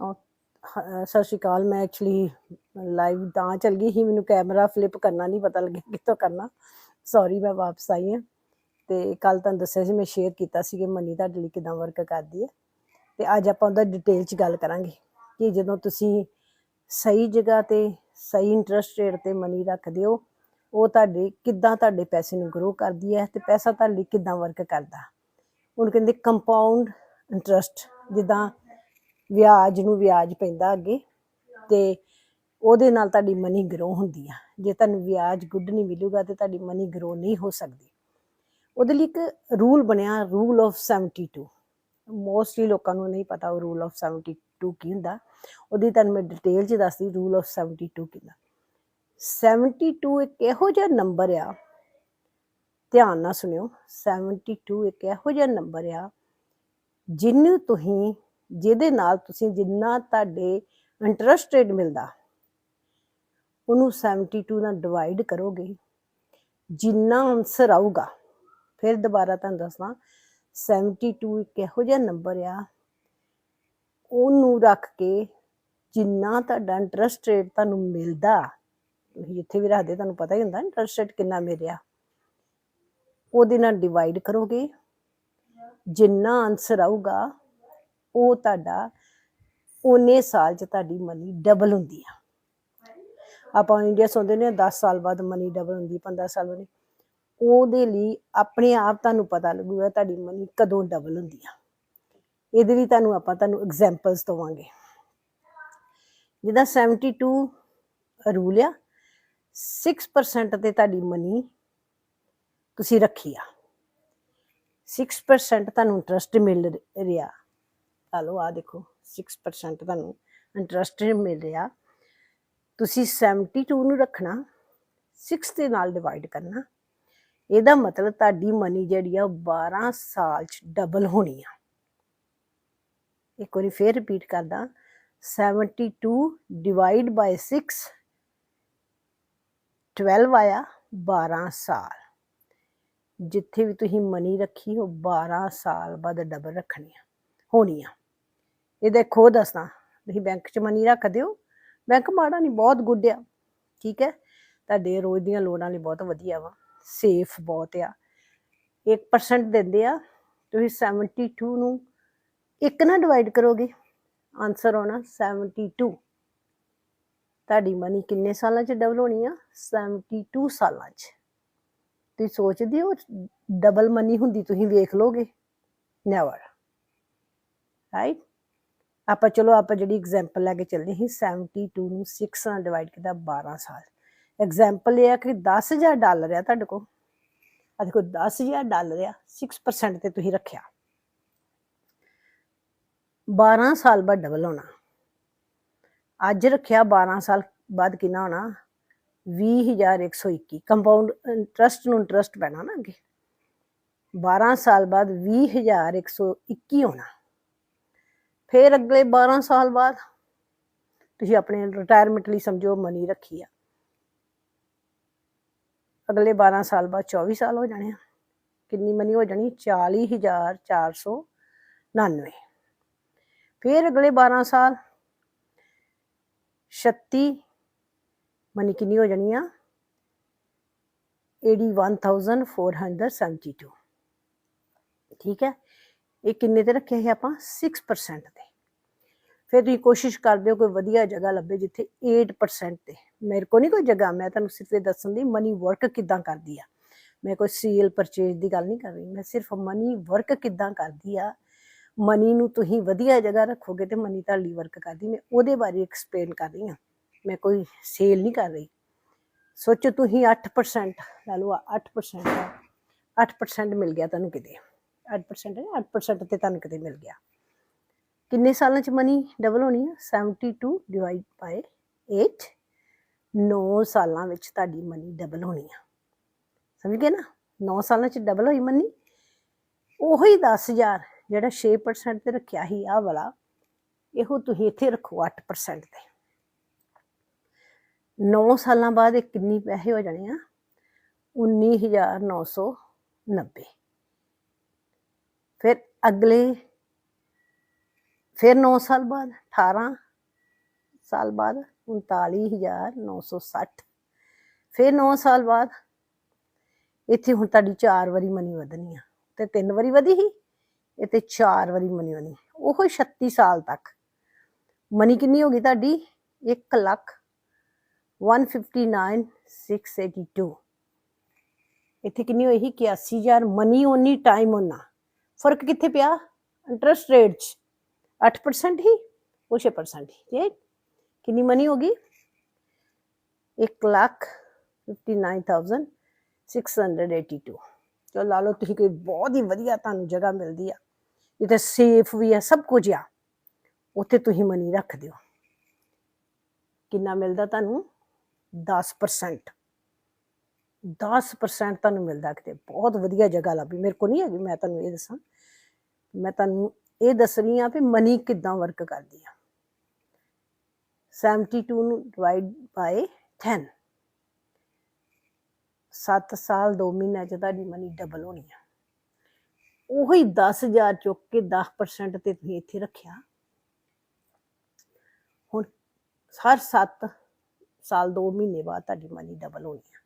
ਅਹ ਹ- ਸਤਿ ਸ਼੍ਰੀ ਅਕਾਲ, ਮੈਂ ਐਕਚੁਅਲੀ ਲਾਈਵ ਤਾਂ ਚੱਲ ਗਈ ਸੀ, ਮੈਨੂੰ ਕੈਮਰਾ ਫਲਿੱਪ ਕਰਨਾ ਨਹੀਂ ਪਤਾ ਲੱਗਿਆ ਕਿੱਥੋਂ ਕਰਨਾ। ਸੌਰੀ ਮੈਂ ਵਾਪਸ ਆਈ ਹਾਂ। ਤੇ ਕੱਲ ਤੁਹਾਨੂੰ ਦੱਸਿਆ ਸੀ, ਮੈਂ ਸ਼ੇਅਰ ਕੀਤਾ ਸੀ ਕਿ ਮਨੀ ਤੁਹਾਡੇ ਲਈ ਕਿਦਾਂ ਵਰਕ ਕਰਦੀ ਹੈ। ਤੇ ਅੱਜ ਆਪਾਂ ਉਹਦਾ ਡਿਟੇਲ ਚ ਗੱਲ ਕਰਾਂਗੇ ਕਿ ਜਦੋਂ ਤੁਸੀਂ ਸਹੀ ਜਗ੍ਹਾ ਤੇ, ਸਹੀ ਇੰਟਰਸਟ ਰੇਟ ਤੇ ਮਨੀ ਰੱਖਦੇ ਹੋ, ਉਹ ਤੁਹਾਡੇ, ਕਿੱਦਾਂ ਤੁਹਾਡੇ ਪੈਸੇ ਨੂੰ ਗਰੋ ਕਰਦੀ ਹੈ ਤੇ ਪੈਸਾ ਤੁਹਾਡੇ ਲਈ ਕਿੱਦਾਂ ਵਰਕ ਕਰਦਾ। ਹੁਣ ਕਹਿੰਦੇ ਕੰਪਾਊਂਡ ਇੰਟਰਸਟ ਜਿੱਦਾਂ ਵਿਆਜ ਨੂੰ ਵਿਆਜ ਪੈਂਦਾ ਅੱਗੇ ਤੇ ਉਹਦੇ ਨਾਲ ਤੁਹਾਡੀ ਮਨੀ ਗਰੋ ਹੁੰਦੀ ਆ। ਜੇ ਤੁਹਾਨੂੰ ਵਿਆਜ ਗੁੱਡ ਨਹੀਂ ਮਿਲੂਗਾ ਤੇ ਤੁਹਾਡੀ ਮਨੀ ਗਰੋ ਨਹੀਂ ਹੋ ਸਕਦੀ। ਉਹਦੇ ਲਈ ਇੱਕ ਰੂਲ ਬਣਿਆ ਰੂਲ ਆਫ 72 ਮੋਸਟਲੀ ਲੋਕਾਂ ਨੂੰ ਨਹੀਂ ਪਤਾ ਉਹ ਰੂਲ ਆਫ 72 ਕੀ ਹੁੰਦਾ। ਉਹਦੀ ਤੁਹਾਨੂੰ ਮੈਂ ਡਿਟੇਲ ਚ ਦੱਸਦੀ ਰੂਲ ਆਫ 72 ਕਿੰਨਾ 72 ਇੱਕ ਇਹੋ ਜਿਹਾ ਨੰਬਰ ਆ। ਧਿਆਨ ਨਾਲ ਸੁਣਿਓ। 72 ਇੱਕ ਇਹੋ ਜਿਹਾ ਨੰਬਰ ਆ। ਜਿਹਨੂੰ ਤੁਸੀਂ ਜਿਹਦੇ ਨਾਲ ਤੁਸੀਂ ਜਿੰਨਾ ਤੁਹਾਡੇ ਇੰਟਰਸਟ ਰੇਟ ਮਿਲਦਾ, ਉਹਨੂੰ 72 ਨਾਲ ਡਿਵਾਈਡ ਕਰੋਗੇ, ਜਿੰਨਾ ਆਨਸਰ ਆਊਗਾ, ਫਿਰ ਦੁਬਾਰਾ ਤੁਹਾਨੂੰ ਦੱਸਣਾ 72 ਇੱਕ ਇਹੋ ਜਿਹਾ ਨੰਬਰ ਆ, ਉਹਨੂੰ ਰੱਖ ਕੇ ਜਿੰਨਾ ਤੁਹਾਡਾ ਇੰਟਰਸਟ ਰੇਟ ਤੁਹਾਨੂੰ ਮਿਲਦਾ, ਤੁਸੀਂ ਜਿੱਥੇ ਵੀ ਰੱਖਦੇ ਤੁਹਾਨੂੰ ਪਤਾ ਹੀ ਹੁੰਦਾ ਇੰਟਰਸਟ ਰੇਟ ਕਿੰਨਾ ਮਿਲਿਆ, ਉਹਦੇ ਨਾਲ ਡਿਵਾਈਡ ਕਰੋਗੇ, ਜਿੰਨਾ ਆਨਸਰ ਆਊਗਾ ਉਹ ਤੁਹਾਡਾ, ਉਹਨੇ ਸਾਲ ਚ ਤੁਹਾਡੀ ਮਨੀ ਡਬਲ ਹੁੰਦੀ ਆ। ਆਪਾਂ ਇੰਡੀਆ ਸੋਚਦੇ ਨੇ 10 ਸਾਲ ਬਾਅਦ ਮਨੀ ਡਬਲ ਹੁੰਦੀ 15 ਸਾਲ ਬਾਅਦ। ਉਹਦੇ ਲਈ ਆਪਣੇ ਆਪ ਤੁਹਾਨੂੰ ਪਤਾ ਲੱਗੂਗਾ ਤੁਹਾਡੀ ਮਨੀ ਕਦੋਂ ਡਬਲ ਹੁੰਦੀ ਆ। ਇਹਦੇ ਲਈ ਤੁਹਾਨੂੰ ਆਪਾਂ ਤੁਹਾਨੂੰ ਐਗਜ਼ਾਮਪਲਸ ਦਵਾਂਗੇ। ਜਿਹਦਾ 72 ਰੂਲ ਆ 6% ਤੇ ਤੁਹਾਡੀ ਮਨੀ ਤੁਸੀਂ ਰੱਖੀ ਆ। 6% ਤੁਹਾਨੂੰ ਇੰਟਰਸਟ ਮਿਲ ਰਿਹਾ। ਚਲੋ ਆ ਦੇਖੋ 6% ਤੁਹਾਨੂੰ ਇੰਟਰਸਟ ਮਿਲ ਰਿਹਾ। ਤੁਸੀਂ 72 ਨੂੰ ਰੱਖਣਾ 6 ਦੇ ਨਾਲ ਡਿਵਾਈਡ ਕਰਨਾ। ਇਹਦਾ ਮਤਲਬ ਤੁਹਾਡੀ ਮਨੀ ਜਿਹੜੀ ਆ ਉਹ 12 ਸਾਲ ਚ ਡਬਲ ਹੋਣੀ ਆ। ਇੱਕ ਵਾਰੀ ਫੇਰ ਰਿਪੀਟ ਕਰਦਾ 72 ਡਿਵਾਈਡ ਬਾਈ 6 12 ਆਇਆ 12 ਸਾਲ। ਜਿੱਥੇ ਵੀ ਤੁਸੀਂ ਮਨੀ ਰੱਖੀ, ਉਹ 12 ਸਾਲ ਬਾਅਦ ਡਬਲ ਰੱਖਣੀ ਆ, ਹੋਣੀ ਆ। ਇਹ ਦੇਖੋ ਦੱਸਣਾ ਤੁਸੀਂ ਬੈਂਕ 'ਚ ਮਨੀ ਰੱਖ ਦਿਓ। ਬੈਂਕ ਮਾੜਾ ਨਹੀਂ ਬਹੁਤ ਗੁੱਡ ਆ। ਠੀਕ ਹੈ? ਤੁਹਾਡੇ ਰੋਜ਼ ਦੀਆਂ ਲੋੜਾਂ ਲਈ ਬਹੁਤ ਵਧੀਆ ਵਾ। ਸੇਫ ਬਹੁਤ ਆ। 1% ਦਿੰਦੇ ਆ। ਤੁਸੀਂ 72 ਨੂੰ ਇੱਕ ਨਾਲ ਡਿਵਾਈਡ ਕਰੋਗੇ। ਆਨਸਰ ਆਉਣਾ 72 ਤੁਹਾਡੀ ਮਨੀ ਕਿੰਨੇ ਸਾਲਾਂ 'ਚ ਡਬਲ ਹੋਣੀ ਆ? 72 ਸਾਲਾਂ 'ਚ। ਤੁਸੀਂ ਸੋਚਦੇ ਹੋ ਡਬਲ ਮਨੀ ਹੁੰਦੀ, ਤੁਸੀਂ ਵੇਖ ਲੋਗੇ ਨੈਵਰ ਰਾਈਟ ਆਪਾਂ ਚਲੋ, ਆਪਾਂ ਜਿਹੜੀ ਐਗਜ਼ਾਮਪਲ ਲੈ ਕੇ ਚੱਲਦੇ ਸੀ 72 ਨੂੰ 6 ਨਾਲ ਡਿਵਾਈਡ ਕੀਤਾ 12 ਸਾਲ। ਐਗਜ਼ਾਮਪਲ ਇਹ ਆ ਕਿ 10000 ਡਾਲਰ ਆ ਤੁਹਾਡੇ ਕੋਲ। ਆ ਦੇਖੋ 10000 ਡਾਲਰ ਆ 6% ਤੇ ਤੁਸੀਂ ਰੱਖਿਆ। 12 ਸਾਲ ਬਾਅਦ ਡਬਲ ਹੋਣਾ। ਅੱਜ ਰੱਖਿਆ 12 ਸਾਲ ਬਾਅਦ ਕਿੰਨਾ ਹੋਣਾ? 20121 ਕੰਪਾਊਂਡ ਇੰਟਰਸਟ ਨੂੰ ਇੰਟਰਸਟ ਪੈਣਾ ਨਾ ਅੱਗੇ। 12 ਸਾਲ ਬਾਅਦ 20121 ਹੋਣਾ। ਫਿਰ ਅਗਲੇ 12 ਸਾਲ ਬਾਅਦ ਤੁਸੀਂ ਆਪਣੇ ਰਿਟਾਇਰਮੈਂਟ ਲਈ ਸਮਝੋ ਮਨੀ ਰੱਖੀ ਆ। ਅਗਲੇ 12 ਸਾਲ ਬਾਅਦ 24 ਸਾਲ ਹੋ ਜਾਣੇ ਆ। ਕਿੰਨੀ ਮਨੀ ਹੋ ਜਾਣੀ? 40499 ਫਿਰ ਅਗਲੇ 12 ਸਾਲ 36 ਮਨੀ ਕਿੰਨੀ ਹੋ ਜਾਣੀ ਆ? 81472 ਠੀਕ ਹੈ? ਇਹ ਕਿੰਨੇ ਤੇ ਰੱਖਿਆ ਸੀ ਆਪਾਂ? 6% ਫਿਰ ਤੁਸੀਂ ਕੋਸ਼ਿਸ਼ ਕਰਦੇ ਹੋ ਕੋਈ ਵਧੀਆ ਜਗ੍ਹਾ ਲੱਭੇ ਜਿੱਥੇ 8% ਤੇ। ਮੇਰੇ ਕੋਲ ਨਹੀਂ ਕੋਈ ਜਗ੍ਹਾ, ਮੈਂ ਤੁਹਾਨੂੰ ਸਿਰਫ ਇਹ ਦੱਸਣ ਦੀ ਮਨੀ ਵਰਕ ਕਿੱਦਾਂ ਕਰਦੀ ਆ। ਮੈਂ ਕੋਈ ਸੇਲ ਪਰਚੇਜ ਦੀ ਗੱਲ ਨਹੀਂ ਕਰ ਰਹੀ, ਮੈਂ ਸਿਰਫ ਮਨੀ ਵਰਕ ਕਿੱਦਾਂ ਕਰਦੀ ਆ। ਮਨੀ ਨੂੰ ਤੁਸੀਂ ਵਧੀਆ ਜਗ੍ਹਾ ਰੱਖੋਗੇ ਤੇ ਮਨੀ ਤੁਹਾਡੀ ਵਰਕ ਕਰਦੀ, ਮੈਂ ਉਹਦੇ ਬਾਰੇ ਐਕਸਪਲੇਨ ਕਰ ਰਹੀ ਹਾਂ। ਮੈਂ ਕੋਈ ਸੇਲ ਨਹੀਂ ਕਰ ਰਹੀ। ਸੋਚੋ ਤੁਸੀਂ 8% ਲੈ ਲਓ 8% ਆ। 8% ਮਿਲ ਗਿਆ ਤੁਹਾਨੂੰ ਕਿਤੇ। 8% ਹੈ 8% ਤੇ ਤੁਹਾਨੂੰ ਕਿਤੇ ਮਿਲ ਗਿਆ। ਕਿੰਨੇ ਸਾਲਾਂ ਚ ਮਨੀ ਡਬਲ ਹੋਣੀ ਹੈ 72 ਡਿਵਾਈਡ ਬਾਈ 8 9 ਸਾਲਾਂ ਵਿੱਚ ਤੁਹਾਡੀ ਮਨੀ ਡਬਲ ਹੋਣੀ ਆ। ਸਮਝ ਗਏ ਨਾ? 9 ਸਾਲਾਂ ਚ ਡਬਲ ਹੋਈ ਮਨੀ। ਉਹੀ 10000 ਜਿਹੜਾ 6% ਤੇ ਰੱਖਿਆ ਸੀ, ਆਹ ਵਾਲਾ, ਇਹੋ ਤੁਸੀਂ ਇੱਥੇ ਰੱਖੋ 8% ਤੇ। 9 ਸਾਲਾਂ ਬਾਅਦ ਇਹ ਕਿੰਨੀ ਪੈਸੇ ਹੋ ਜਾਣੇ ਆ? 19990 ਫਿਰ ਅਗਲੇ ਫਿਰ 9 ਸਾਲ ਬਾਅਦ 18 ਸਾਲ ਬਾਅਦ 39960 ਫਿਰ 9 ਸਾਲ ਬਾਅਦ, ਇੱਥੇ ਹੁਣ ਤੁਹਾਡੀ 4 ਵਾਰੀ ਮਨੀ ਵਧਣੀ ਆ। ਤੇ 3 ਵਾਰੀ ਵਧੀ ਸੀ ਇਹ ਤੇ 4 ਵਾਰੀ ਮਨੀ ਵਧਣੀ ਉਹ 36 ਸਾਲ ਤੱਕ। ਮਨੀ ਕਿੰਨੀ ਹੋ ਗਈ ਤੁਹਾਡੀ? 1 ਲੱਖ 159682 ਇੱਥੇ ਕਿੰਨੀ ਹੋਈ ਸੀ? 81000 ਮਨੀ ਓਨੀ ਟਾਈਮ ਓਨਾ। ਫ਼ਰਕ ਕਿੱਥੇ ਪਿਆ? ਇੰਟਰਸਟ ਰੇਟ 'ਚ। 8% ਹੀ ਉਹ 6% ਹੀ ਠੀਕ ਕਿੰਨੀ ਮਨੀ ਹੋ ਗਈ 1 ਲੱਖ 59682 ਚਲੋ ਲਾ ਲਓ ਤੁਸੀਂ ਕੋਈ ਬਹੁਤ ਹੀ ਵਧੀਆ ਤੁਹਾਨੂੰ ਜਗ੍ਹਾ ਮਿਲਦੀ ਆ ਜਿੱਥੇ ਸੇਫ ਵੀ ਆ ਸਭ ਕੁਝ ਆ ਉੱਥੇ ਤੁਸੀਂ ਮਨੀ ਰੱਖ ਦਿਓ ਕਿੰਨਾ ਮਿਲਦਾ ਤੁਹਾਨੂੰ 10% 10% ਤੁਹਾਨੂੰ ਮਿਲਦਾ ਕਿਤੇ ਬਹੁਤ ਵਧੀਆ ਜਗ੍ਹਾ ਲੱਭੀ ਮੇਰੇ ਕੋ ਨਹੀਂ ਹੈਗੀ ਮੈਂ ਤੁਹਾਨੂੰ ਇਹ ਦੱਸਾਂ ਮੈਂ ਤੁਹਾਨੂੰ ਇਹ ਦੱਸਣੀ ਆ ਵੀ ਮਨੀ ਕਿੱਦਾਂ ਵਰਕ ਕਰਦੀ ਆ। 72 ਨੂੰ ਡਿਵਾਈਡ ਬਾਈ 10 7 ਸਾਲ 2 ਮਹੀਨਿਆਂ ਚ ਤੁਹਾਡੀ ਮਨੀ ਡਬਲ ਹੋਣੀ ਆ। ਉਹੀ 10000 ਚੁੱਕ ਕੇ 10% ਤੇ ਤੁਸੀਂ ਇੱਥੇ ਰੱਖਿਆ। ਹੁਣ ਹਰ 7 ਸਾਲ 2 ਮਹੀਨੇ ਬਾਅਦ ਤੁਹਾਡੀ ਮਨੀ ਡਬਲ ਹੋਣੀ ਆ।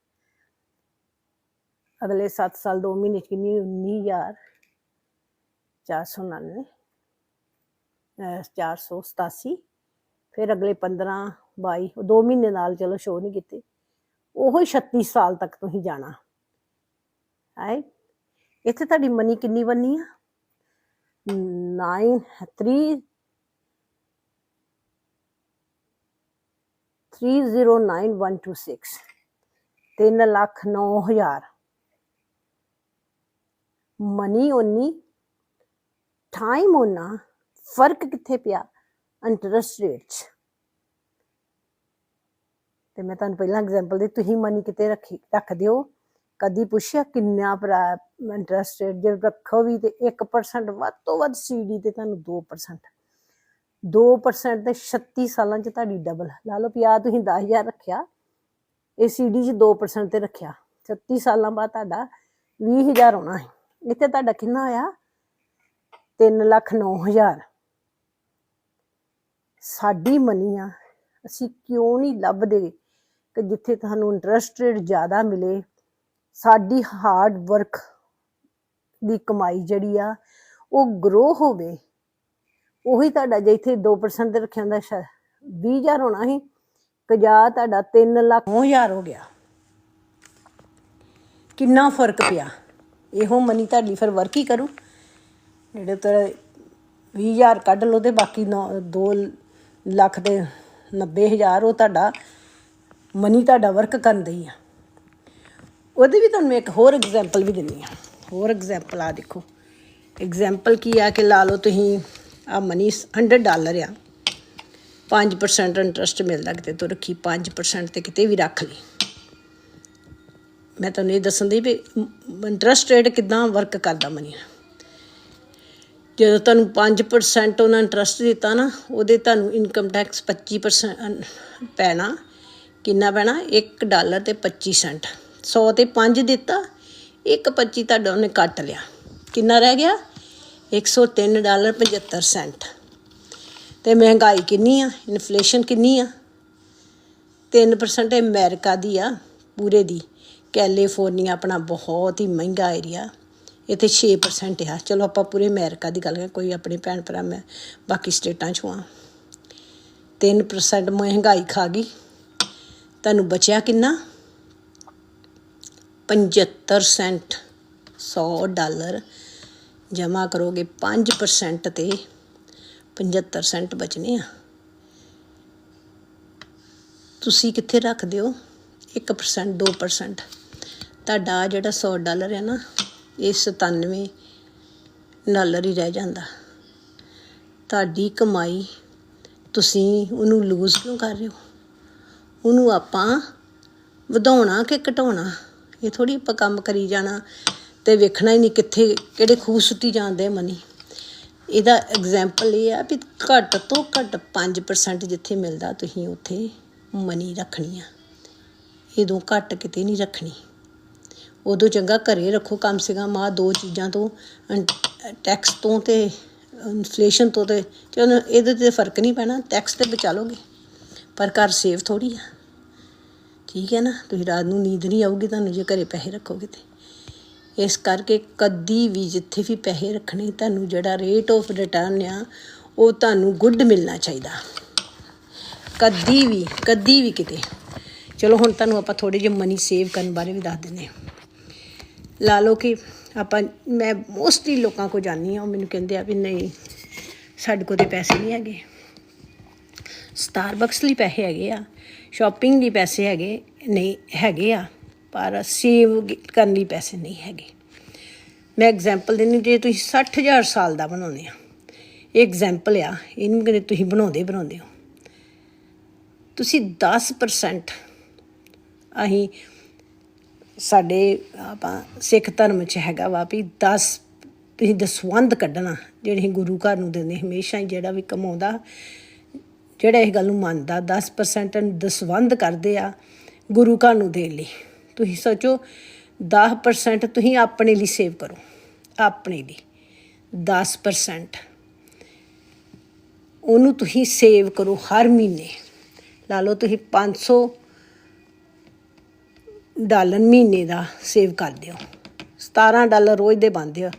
ਅਗਲੇ 7 ਸਾਲ 2 ਮਹੀਨੇ ਚ ਕਿੰਨੀ 19000 499 ਅਹ 487 ਫਿਰ ਅਗਲੇ 15 22 ਉਹ 2 ਮਹੀਨੇ ਨਾਲ ਚਲੋ ਸ਼ੋਅ ਨਹੀਂ ਕੀਤੇ। ਉਹ 36 ਸਾਲ ਤੱਕ ਤੁਸੀਂ ਜਾਣਾ। ਹੈ ਇੱਥੇ ਤੁਹਾਡੀ ਮਨੀ ਕਿੰਨੀ ਬੰਨੀ ਆ? 9 3 309126 3 ਲੱਖ 9000 ਮਨੀ ਓਨੀ ਟਾਈਮ ਹੋਣਾ ਫ਼ਰਕ ਕਿੱਥੇ ਪਿਆ? ਇੰਟਰਸਟ ਰੇਟ 'ਚ। ਤੇ ਮੈਂ ਤੁਹਾਨੂੰ ਪਹਿਲਾਂ ਐਗਜ਼ਾਮਪਲ ਦੇ ਤੁਸੀਂ ਮਨੀ ਕਿਤੇ ਰੱਖੀ, ਰੱਖ ਦਿਓ। ਕਦੀ ਪੁੱਛਿਆ ਕਿੰਨਾ ਇੰਟਰਸਟ ਰੇਟ ਜੇ ਰੱਖੋ ਵੀ ਤੇ 1% ਵੱਧ ਤੋਂ ਵੱਧ ਸੀਡੀ ਤੇ ਤੁਹਾਨੂੰ 2% 2% ਤੇ 36 ਸਾਲਾਂ ਚ ਤੁਹਾਡੀ ਡਬਲ ਲਾ ਲਓ ਪਿਆ ਆ ਤੁਸੀਂ 10000 ਰੱਖਿਆ, ਇਹ ਸੀਡੀ ਚ 2% ਤੇ ਰੱਖਿਆ। 36 ਸਾਲਾਂ ਬਾਅਦ ਤੁਹਾਡਾ 20000 ਹੋਣਾ ਹੈ ਇੱਥੇ ਤੁਹਾਡਾ ਕਿੰਨਾ ਆਇਆ 3 ਲੱਖ 9000 ਸਾਡੀ ਮਨੀ ਆ, ਅਸੀਂ ਕਿਉਂ ਨਹੀਂ ਲੱਭਦੇ ਕਿ ਜਿੱਥੇ ਤੁਹਾਨੂੰ ਇੰਟਰਸਟ ਰੇਟ ਜ਼ਿਆਦਾ ਮਿਲੇ, ਸਾਡੀ ਹਾਰਡ ਵਰਕ ਦੀ ਕਮਾਈ ਜਿਹੜੀ ਆ, ਉਹ ਗਰੋ ਹੋਵੇ। ਉਹੀ ਤੁਹਾਡਾ ਜੇ ਇੱਥੇ 2% ਤੇ ਰੱਖਿਆ ਹੁੰਦਾ 20000 ਹੋਣਾ ਸੀ ਕਜਾ ਤੁਹਾਡਾ 3 ਲੱਖ 9000 ਹੋ ਗਿਆ। ਕਿੰਨਾ ਫ਼ਰਕ ਪਿਆ? ਇਹੋ ਮਨੀ ਤੁਹਾਡੀ ਫਿਰ ਵਰਕ ਹੀ ਕਰੂ। ਜਿਹੜੇ ਤੇਰੇ 20000 ਕੱਢ ਲਓ ਤੇ ਬਾਕੀ 2 ਲੱਖ ਦੇ 90000 ਉਹ ਤੁਹਾਡਾ ਮਨੀ ਤੁਹਾਡਾ ਵਰਕ ਕਰਨ ਦੀ ਆ। ਉਹਦੇ ਵੀ ਤੁਹਾਨੂੰ ਇੱਕ ਹੋਰ ਐਗਜ਼ਾਮਪਲ ਵੀ ਦਿੰਨੀ ਆ ਹੋਰ ਐਗਜ਼ਾਮਪਲ ਆ ਦੇਖੋ। ਐਗਜ਼ਾਮਪਲ ਕੀ ਆ ਕਿ ਲਾ ਲਓ ਤੁਸੀਂ ਆ ਮਨੀ 100 ਡਾਲਰ ਆ। 5% ਇੰਟਰਸਟ ਮਿਲਦਾ ਕਿਤੇ ਤੋਂ ਰੱਖੀ 5% ਤੇ ਕਿਤੇ ਵੀ ਰੱਖ ਲਈ। ਮੈਂ ਤੁਹਾਨੂੰ ਇਹ ਦੱਸਣ ਦੀ ਵੀ ਇੰਟਰਸਟ ਰੇਟ ਕਿਦਾਂ ਵਰਕ ਕਰਦਾ ਮਨੀ ਜਦੋਂ ਤੁਹਾਨੂੰ 5% ਉਹਨਾਂ ਇੰਟਰਸਟ ਦਿੱਤਾ ਨਾ, ਉਹਦੇ ਤੁਹਾਨੂੰ ਇਨਕਮ ਟੈਕਸ 25% ਪੈਣਾ। ਕਿੰਨਾ ਪੈਣਾ? 1 ਡਾਲਰ ਤੇ 25 ਸੈਂਟ 100 ਤੇ 5 ਦਿੱਤਾ 1.25 ਤੁਹਾਡਾ ਉਹਨੇ ਕੱਟ ਲਿਆ। ਕਿੰਨਾ ਰਹਿ ਗਿਆ? 103 ਡਾਲਰ 75 ਸੈਂਟ ਤੇ ਮਹਿੰਗਾਈ ਕਿੰਨੀ ਆ? ਇਨਫਲੇਸ਼ਨ ਕਿੰਨੀ ਆ? 3% ਅਮਰੀਕਾ ਦੀ ਆ, ਪੂਰੇ ਦੀ। ਕੈਲੀਫੋਰਨੀਆ ਆਪਣਾ ਬਹੁਤ ਹੀ ਮਹਿੰਗਾ ਏਰੀਆ ਇਹ ਇੱਥੇ 6% ਆ। ਚਲੋ ਆਪਾਂ ਪੂਰੇ ਅਮਰੀਕਾ ਦੀ ਗੱਲ ਕਰ ਕੋਈ ਆਪਣੇ ਭੈਣ ਭਰਾ ਮੈਂ ਬਾਕੀ ਸਟੇਟਾਂ 'ਚੋਂ ਆ। 3% ਮਹਿੰਗਾਈ ਖਾ ਗਈ। ਤੁਹਾਨੂੰ ਬਚਿਆ ਕਿੰਨਾ? 75 ਸੈਂਟ 100 ਡਾਲਰ। ਜਮ੍ਹਾਂ ਕਰੋਗੇ 5% ਤੇ 75 ਸੈਂਟ ਬਚਨੇ ਆ। ਤੁਸੀਂ ਕਿੱਥੇ ਰੱਖਦੇ ਹੋ? 1% 2% ਤੁਹਾਡਾ ਜਿਹੜਾ 100 ਡਾਲਰ ਹੈ ਨਾ ਇਹ 97 ਡਾਲਰ ਹੀ ਰਹਿ ਜਾਂਦਾ। ਤੁਹਾਡੀ ਕਮਾਈ ਤੁਸੀਂ ਉਹਨੂੰ ਲੂਜ਼ ਕਿਉਂ ਕਰ ਰਹੇ ਹੋ? ਉਹਨੂੰ ਆਪਾਂ ਵਧਾਉਣਾ ਕਿ ਘਟਾਉਣਾ? ਇਹ ਥੋੜੀ ਆਪਾਂ ਕੰਮ ਕਰੀ ਜਾਣਾ ਤੇ ਵੇਖਣਾ ਹੀ ਨਹੀਂ ਕਿੱਥੇ, ਕਿਹੜੇ ਖੂਹ ਸੁੱਟੀ ਜਾਂਦੇ ਮਨੀ ਇਹਦਾ ਐਗਜ਼ਾਮਪਲ ਇਹ ਆ ਵੀ ਘੱਟ ਤੋਂ ਘੱਟ 5% ਜਿੱਥੇ ਮਿਲਦਾ ਤੁਸੀਂ ਉੱਥੇ ਮਨੀ ਰੱਖਣੀ ਆ। ਇਦੋਂ ਘੱਟ ਕਿਤੇ ਨਹੀਂ ਰੱਖਣੀ। ਉਦੋਂ ਚੰਗਾ ਘਰੇ ਰੱਖੋ। ਕਮ ਸੇ ਕਮ ਆ ਦੋ ਚੀਜ਼ਾਂ ਤੋਂ ਟੈਕਸ ਤੋਂ ਤੇ ਇਨਫਲੇਸ਼ਨ ਤੋਂ ਤੇ ਚਲੋ ਇਹਦੇ ਤੇ ਫ਼ਰਕ ਨਹੀਂ ਪੈਣਾ। ਟੈਕਸ ਤੇ ਬਚਾ ਲੋਗੇ। ਪਰ ਘਰ ਸੇਵ ਥੋੜੀ ਆ। ਠੀਕ ਹੈ ਨਾ? ਤੁਸੀਂ ਰਾਤ ਨੂੰ ਨੀਂਦ ਨਹੀਂ ਆਊਗੀ ਤੁਹਾਨੂੰ ਜੇ ਘਰੇ ਪੈਸੇ ਰੱਖੋਗੇ ਤੇ। ਇਸ ਕਰਕੇ ਕਦੀ ਵੀ ਜਿੱਥੇ ਵੀ ਪੈਸੇ ਰੱਖਣੇ, ਤੁਹਾਨੂੰ ਜਿਹੜਾ ਰੇਟ ਆਫ ਰਿਟਰਨ ਆ, ਉਹ ਤੁਹਾਨੂੰ ਗੁੱਡ ਮਿਲਣਾ ਚਾਹੀਦਾ। ਕਦੀ ਵੀ ਕਦੀ ਵੀ ਕਿਤੇ। ਚਲੋ ਹੁਣ ਤੁਹਾਨੂੰ ਆਪਾਂ ਥੋੜੇ ਜਿਹੇ ਮਨੀ ਸੇਵ ਕਰਨ ਬਾਰੇ ਵੀ ਦੱਸ ਦਿੰਦੇ ਹਾਂ। ਲਾ ਲਓ ਕਿ ਆਪਾਂ, ਮੈਂ ਮੋਸਟਲੀ ਲੋਕਾਂ ਕੋ ਜਾਣੀ ਆ ਉਹ ਮੈਨੂੰ ਕਹਿੰਦੇ ਆ ਵੀ ਨਹੀਂ, ਸਾਡੇ ਕੋਲ ਤੇ ਪੈਸੇ ਨਹੀਂ ਹੈਗੇ। ਸਟਾਰਬਕਸ ਲਈ ਪੈਸੇ ਹੈਗੇ ਆ ਸ਼ਾਪਿੰਗ ਲਈ ਪੈਸੇ ਹੈਗੇ, ਨਹੀਂ, ਹੈਗੇ ਆ, ਪਰ ਸੇਵ ਕਰਨ ਲਈ ਪੈਸੇ ਨਹੀਂ ਹੈਗੇ। ਮੈਂ ਐਗਜ਼ਾਮਪਲ ਦਿੰਦੀ ਜੇ ਤੁਸੀਂ 60000 ਸਾਲ ਦਾ ਬਣਾਉਂਦੇ ਆ, ਇਹ ਐਗਜ਼ਾਮਪਲ ਆ, ਇਹਨੂੰ ਕਹਿੰਦੇ ਤੁਸੀਂ ਬਣਾਉਂਦੇ ਬਣਾਉਂਦੇ ਹੋ। ਤੁਸੀਂ 10% ਅਸੀਂ ਸਾਡੇ ਆਪਾਂ ਸਿੱਖ ਧਰਮ 'ਚ ਹੈਗਾ ਵਾ ਵੀ 10 ਤੁਸੀਂ ਦਸਵੰਧ ਕੱਢਣਾ, ਜਿਹੜੇ ਅਸੀਂ ਗੁਰੂ ਘਰ ਨੂੰ ਦਿੰਦੇ ਹਮੇਸ਼ਾ ਹੀ ਜਿਹੜਾ ਵੀ ਕਮਾਉਂਦਾ, ਜਿਹੜਾ ਇਹ ਗੱਲ ਨੂੰ ਮੰਨਦਾ 10% ਦਸਵੰਧ ਕਰਦੇ ਆ ਗੁਰੂ ਘਰ ਨੂੰ ਦੇਣ ਲਈ। ਤੁਸੀਂ ਸੋਚੋ 10% ਤੁਸੀਂ ਆਪਣੇ ਲਈ ਸੇਵ ਕਰੋ, ਆਪਣੇ ਲਈ। 10% ਉਹਨੂੰ ਤੁਸੀਂ ਸੇਵ ਕਰੋ ਹਰ ਮਹੀਨੇ। ਲਾ ਲਓ ਤੁਸੀਂ 500 ਡਾਲਰ ਮਹੀਨੇ ਦਾ ਸੇਵ ਕਰ ਦਿਓ। 17 ਡਾਲਰ ਰੋਜ਼ ਦੇ ਬਣਦੇ ਹੋ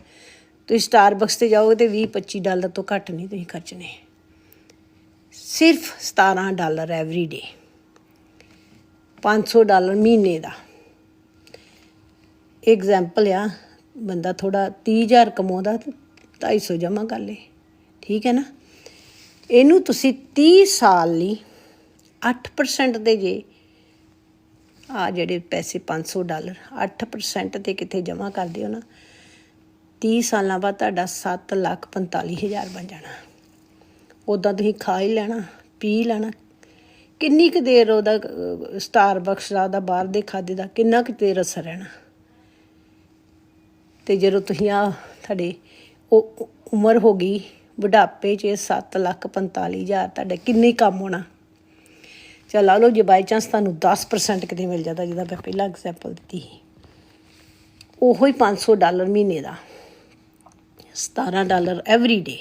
ਤੁਸੀਂ ਸਟਾਰਬਕਸ ਤੇ ਜਾਓਗੇ ਤੇ 20 25 ਡਾਲਰ ਤੋਂ ਘੱਟ ਨਹੀਂ ਤੁਸੀਂ ਖਰਚਣੇ। ਸਿਰਫ 17 ਡਾਲਰ ਐਵਰੀ ਡੇ 500 ਡਾਲਰ ਮਹੀਨੇ ਦਾ। ਐਗਜ਼ਾਮਪਲ ਆ, ਬੰਦਾ ਥੋੜਾ 30000 ਕਮਾਉਂਦਾ ਤੇ 250 ਜਮ੍ਹਾਂ ਕਰ ਲੇ। ਠੀਕ ਹੈ ਨਾ? ਇਹਨੂੰ ਤੁਸੀਂ 30 ਸਾਲ ਲਈ 8% ਦੇ ਜੇ ਆ ਜਿਹੜੇ ਪੈਸੇ 500 ਡਾਲਰ 8% ਤੇ ਕਿਤੇ ਜਮ੍ਹਾਂ ਕਰਦੇ ਹੋ ਨਾ 30 ਸਾਲਾਂ ਬਾਅਦ ਤੁਹਾਡਾ 7 ਲੱਖ 45 ਹਜ਼ਾਰ ਬਣ ਜਾਣਾ। ਉਦਾਂ ਤੁਸੀਂ ਖਾ ਹੀ ਲੈਣਾ, ਪੀ ਲੈਣਾ। ਕਿੰਨੀ ਕੁ ਦੇਰ ਉਹਦਾ ਸਟਾਰਬਕਸ ਦਾ, ਉਹਦਾ ਬਾਹਰ ਦੇ ਖਾਦੇ ਦਾ, ਕਿੰਨਾ ਕੁ ਦੇਰ ਅਸਰ ਰਹਿਣਾ। ਤੇ ਜਦੋਂ ਤੁਸੀਂ ਆ ਤੁਹਾਡੇ, ਉਹ ਉਮਰ ਹੋ ਗਈ, ਬੁਢਾਪੇ 'ਚ 7 ਲੱਖ 45 ਹਜ਼ਾਰ, ਤੁਹਾਡੇ ਕਿੰਨੇ ਕੰਮ ਹੋਣਾ। ਚਲ ਲਾ ਲਓ ਜੇ ਬਾਈ ਚਾਂਸ ਤੁਹਾਨੂੰ 10% ਕਿਤੇ ਮਿਲ ਜਾਂਦਾ ਜਿਹਦਾ ਮੈਂ ਪਹਿਲਾਂ ਐਗਜ਼ਾਮਪਲ ਦਿੱਤੀ ਸੀ। ਉਹੋ ਹੀ 500 ਡਾਲਰ ਮਹੀਨੇ ਦਾ। 17 ਡਾਲਰ ਐਵਰੀ ਡੇ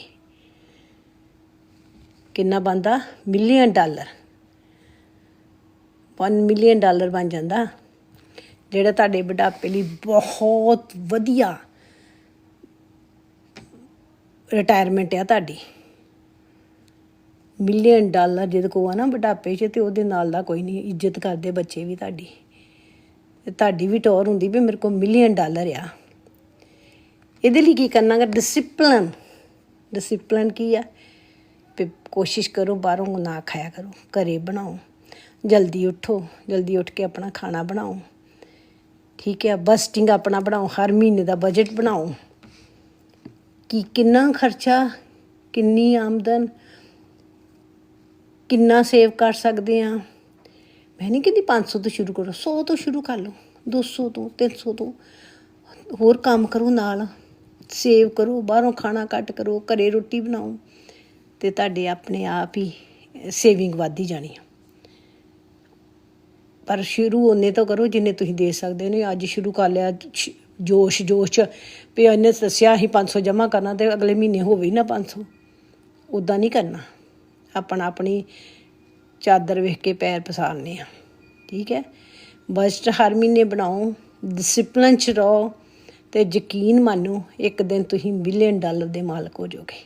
ਕਿੰਨਾ ਬਣਦਾ? Million dollar. 1 ਮਿਲੀਅਨ ਡਾਲਰ ਬਣ ਜਾਂਦਾ। ਜਿਹੜਾ ਤੁਹਾਡੇ ਬੁਢਾਪੇ ਲਈ ਬਹੁਤ ਵਧੀਆ ਰਿਟਾਇਰਮੈਂਟ ਆ ਤੁਹਾਡੀ। ਮਿਲੀਅਨ ਡਾਲਰ ਜਿਹਦੇ ਕੋਲ ਆ ਨਾ ਬੁਢਾਪੇ 'ਚ ਤੇ ਉਹਦੇ ਨਾਲ ਦਾ ਕੋਈ ਨਹੀਂ, ਇੱਜ਼ਤ ਕਰਦੇ ਬੱਚੇ ਵੀ ਤੁਹਾਡੀ। ਤੇ ਤੁਹਾਡੀ ਵੀ ਟੌਰ ਹੁੰਦੀ ਵੀ ਮੇਰੇ ਕੋਲ ਮਿਲੀਅਨ ਡਾਲਰ ਆ। ਇਹਦੇ ਲਈ ਕੀ ਕਰਨਾ ਹੈ ਡਿਸਪਲਨ ਡਿਸਪਲਿਨ ਕੀ ਆ? ਵੀ ਕੋਸ਼ਿਸ਼ ਕਰੋ ਬਾਹਰੋਂ ਨਾ ਖਾਇਆ ਕਰੋ, ਘਰੇ ਬਣਾਓ। ਜਲਦੀ ਉਠੋ, ਜਲਦੀ ਉੱਠ ਕੇ ਆਪਣਾ ਖਾਣਾ ਬਣਾਓ। ਠੀਕ ਹੈ ਬਸਟਿੰਗ ਆਪਣਾ ਬਣਾਓ, ਹਰ ਮਹੀਨੇ ਦਾ ਬਜਟ ਬਣਾਓ। ਕਿ ਕਿੰਨਾ ਖਰਚਾ, ਕਿੰਨੀ ਆਮਦਨ ਕਿੰਨਾ ਸੇਵ ਕਰ ਸਕਦੇ ਆ? ਮੈਂ ਨਹੀਂ ਕਹਿੰਦੀ 500 ਤੋਂ ਸ਼ੁਰੂ ਕਰੋ 100 ਤੋਂ ਸ਼ੁਰੂ ਕਰ ਲਓ 200 ਤੋਂ 300 ਤੋਂ। ਹੋਰ ਕੰਮ ਕਰੋ ਨਾਲ ਸੇਵ ਕਰੋ, ਬਾਹਰੋਂ ਖਾਣਾ ਘੱਟ ਕਰੋ, ਘਰੇ ਰੋਟੀ ਬਣਾਓ, ਤੇ ਤੁਹਾਡੇ ਆਪਣੇ ਆਪ ਹੀ ਸੇਵਿੰਗ ਵਧਦੀ ਜਾਣੀ ਆ। ਪਰ ਸ਼ੁਰੂ ਉਹਨੇ ਤੋਂ ਕਰੋ ਜਿੰਨੇ ਤੁਸੀਂ ਦੇ ਸਕਦੇ ਹੋ ਅੱਜ ਸ਼ੁਰੂ ਕਰ ਲਿਆ ਸ਼- ਜੋਸ਼ ਜੋਸ਼। 'ਚ ਵੀ ਇਹਨੇ ਦੱਸਿਆ ਅਸੀਂ 500 ਜਮ੍ਹਾਂ ਕਰਨਾ ਤੇ ਅਗਲੇ ਮਹੀਨੇ ਹੋਵੇ ਹੀ ਨਾ 500 ਉਦਾਂ ਨਹੀਂ ਕਰਨਾ। ਆਪਣਾ ਆਪਣੀ ਚਾਦਰ ਵੇਖ ਕੇ ਪੈਰ ਪਸਾਰਨੇ ਆ। ਠੀਕ ਹੈ? ਬਜਟ ਹਰ ਮਹੀਨੇ ਬਣਾਓ ਡਿਸਪਲਨ 'ਚ ਰਹੋ ਤੇ ਯਕੀਨ ਮੰਨੋ, ਇੱਕ ਦਿਨ ਤੁਸੀਂ ਮਿਲੀਅਨ ਡਾਲਰ ਦੇ ਮਾਲਕ ਹੋ ਜਾਓਗੇ।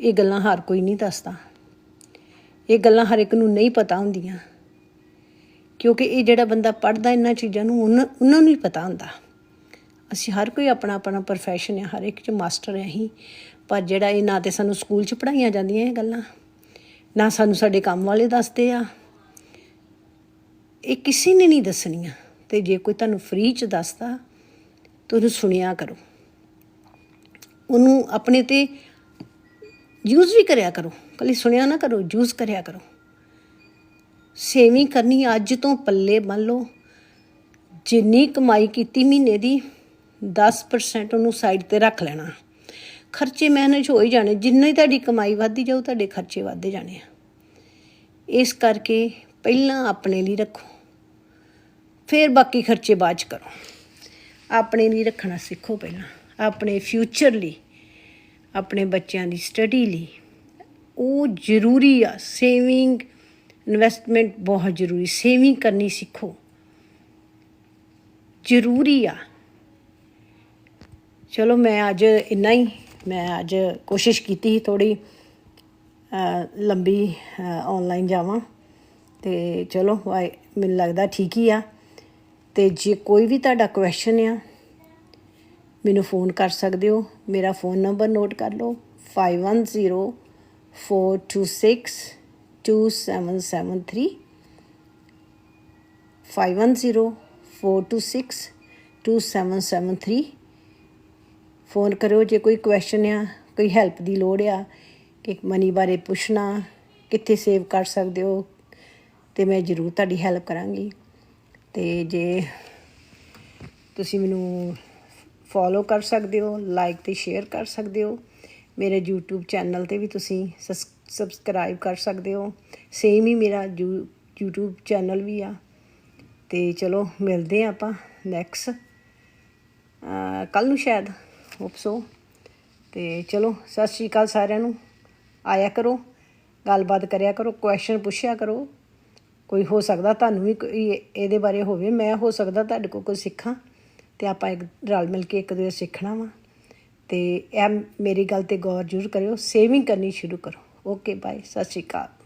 ਇਹ ਗੱਲਾਂ ਹਰ ਕੋਈ ਨਹੀਂ ਦੱਸਦਾ। ਇਹ ਗੱਲਾਂ ਹਰ ਇੱਕ ਨੂੰ ਨਹੀਂ ਪਤਾ ਹੁੰਦੀਆਂ। ਕਿਉਂਕਿ ਇਹ ਜਿਹੜਾ ਬੰਦਾ ਪੜਦਾ ਇਹਨਾਂ ਚੀਜ਼ਾਂ ਨੂੰ, ਉਹਨਾਂ ਉਹਨਾਂ ਨੂੰ ਹੀ ਪਤਾ ਹੁੰਦਾ। ਅਸੀਂ ਹਰ ਕੋਈ ਆਪਣਾ ਆਪਣਾ profession ਹੈ ਹਰ ਇੱਕ ਚ ਮਾਸਟਰ ਹੈ ਅਸੀਂ। ਪਰ ਜਿਹੜਾ ਇਹ ਨਾ ਤੇ ਸਾਨੂੰ ਸਕੂਲ ਚ ਪੜਾਈਆਂ ਜਾਂਦੀਆਂ ਇਹ ਗੱਲਾਂ, ਨਾ ਸਾਨੂੰ ਸਾਡੇ ਕੰਮ ਵਾਲੇ ਦੱਸਦੇ ਆ। ਇਹ ਕਿਸੇ ਨੇ ਨਹੀਂ ਦੱਸਣੀਆਂ। ਤੇ ਜੇ ਕੋਈ ਤੁਹਾਨੂੰ ਫ੍ਰੀ ਚ ਦੱਸਦਾ, ਤਾਂ ਉਹਨੂੰ ਸੁਣਿਆ ਕਰੋ। ਉਹਨੂੰ ਆਪਣੇ ਤੇ ਯੂਜ਼ ਵੀ ਕਰਿਆ ਕਰੋ। ਕੱਲੀ ਸੁਣਿਆ ਨਾ ਕਰੋ ਯੂਜ਼ ਕਰਿਆ ਕਰੋ। ਸੇਵਿੰਗ ਕਰਨੀ ਅੱਜ ਤੋਂ ਪੱਲੇ ਮੰਨ ਲਓ। ਜਿੰਨੀ ਕਮਾਈ ਕੀਤੀ ਮਹੀਨੇ ਦੀ 10% ਉਹਨੂੰ ਸਾਈਡ ਤੇ ਰੱਖ ਲੈਣਾ। ਖਰਚੇ ਮੈਨੇਜ ਹੋ ਹੀ ਜਾਣੇ। ਜਿੰਨੀ ਤੁਹਾਡੀ ਕਮਾਈ ਵੱਧਦੀ ਜਾਊ, ਤੁਹਾਡੇ ਖਰਚੇ ਵੱਧਦੇ ਜਾਣੇ ਆ। ਇਸ ਕਰਕੇ ਪਹਿਲਾਂ ਆਪਣੇ ਲਈ ਰੱਖੋ। ਫਿਰ ਬਾਕੀ ਖਰਚੇ ਬਾਅਦ ਚ ਕਰੋ। ਆਪਣੇ ਲਈ ਰੱਖਣਾ ਸਿੱਖੋ ਪਹਿਲਾਂ। ਆਪਣੇ ਫਿਊਚਰ ਲਈ, ਆਪਣੇ ਬੱਚਿਆਂ ਦੀ ਸਟੱਡੀ ਲਈ। ਉਹ ਜ਼ਰੂਰੀ ਆ। ਸੇਵਿੰਗ ਇਨਵੈਸਟਮੈਂਟ ਬਹੁਤ ਜ਼ਰੂਰੀ। ਸੇਵਿੰਗ ਕਰਨੀ ਸਿੱਖੋ। ਜ਼ਰੂਰੀ ਆ। ਚਲੋ ਮੈਂ ਅੱਜ ਇੰਨਾ ਹੀ। ਮੈਂ ਅੱਜ ਕੋਸ਼ਿਸ਼ ਕੀਤੀ ਥੋੜੀ ਲੰਬੀ ਆਨਲਾਈਨ ਜਾਵਾਂ। ਤੇ ਚਲੋ ਮੈਨੂੰ ਲੱਗਦਾ ਠੀਕ ਹੀ ਆ। ਤੇ ਜੇ ਕੋਈ ਵੀ ਤੁਹਾਡਾ ਕੁਐਸਚਨ ਆ, ਮੈਨੂੰ ਫੋਨ ਕਰ ਸਕਦੇ ਹੋ। ਮੇਰਾ ਫੋਨ ਨੰਬਰ ਨੋਟ ਕਰ ਲਓ। 510 426 ਫੋਨ ਕਰਿਓ, ਜੇ ਕੋਈ ਕੁਐਸਚਨ ਆ, ਕੋਈ ਹੈਲਪ ਦੀ ਲੋੜ ਆ, ਕਿ ਮਨੀ ਬਾਰੇ ਪੁੱਛਣਾ, ਕਿੱਥੇ ਸੇਵ ਕਰ ਸਕਦੇ ਹੋ, ਤੇ ਮੈਂ ਜ਼ਰੂਰ ਤੁਹਾਡੀ ਹੈਲਪ ਕਰਾਂਗੀ। ਤੇ ਜੇ ਤੁਸੀਂ ਮੈਨੂੰ ਫੋਲੋ ਕਰ ਸਕਦੇ ਹੋ ਲਾਈਕ ਤੇ ਸ਼ੇਅਰ ਕਰ ਸਕਦੇ ਹੋ, ਮੇਰੇ YouTube ਚੈਨਲ ਤੇ ਵੀ ਤੁਸੀਂ ਸਬਸਕ੍ਰਾਈਬ ਕਰ ਸਕਦੇ ਹੋ। ਸੇਮ ਹੀ ਮੇਰਾ ਯੂ- YouTube ਚੈਨਲ ਵੀ ਆ। ਤੇ ਚਲੋ, ਮਿਲਦੇ ਆ ਆਪਾਂ ਨੈਕਸਟ ਕੱਲ ਨੂੰ ਸ਼ਾਇਦ। ਹੋਪ ਸੋ ਤੇ ਚਲੋ, ਸਤਿ ਸ਼੍ਰੀ ਅਕਾਲ ਸਾਰਿਆਂ ਨੂੰ। ਆਇਆ ਕਰੋ, ਗੱਲਬਾਤ ਕਰਿਆ ਕਰੋ ਕੁਐਸਚਨ ਪੁੱਛਿਆ ਕਰੋ। ਕੋਈ ਹੋ ਸਕਦਾ ਤੁਹਾਨੂੰ ਵੀ ਕੋਈ ਇਹਦੇ ਬਾਰੇ ਹੋਵੇ, ਮੈਂ ਹੋ ਸਕਦਾ ਤੁਹਾਡੇ ਕੋਲ ਕੁਝ ਸਿੱਖਾਂ। ਤੇ ਆਪਾਂ ਇੱਕ ਰਲ ਮਿਲ ਕੇ ਇੱਕ ਦੂਜੇ ਸਿੱਖਣਾ ਵਾ। ਤੇ ਇਹ ਮੇਰੀ ਗੱਲ ਤੇ ਗੌਰ ਜ਼ਰੂਰ ਕਰਿਓ ਸੇਵਿੰਗ ਕਰਨੀ ਸ਼ੁਰੂ ਕਰੋ। ਓਕੇ ਬਾਏ ਸਤਿ ਸ਼੍ਰੀ ਅਕਾਲ।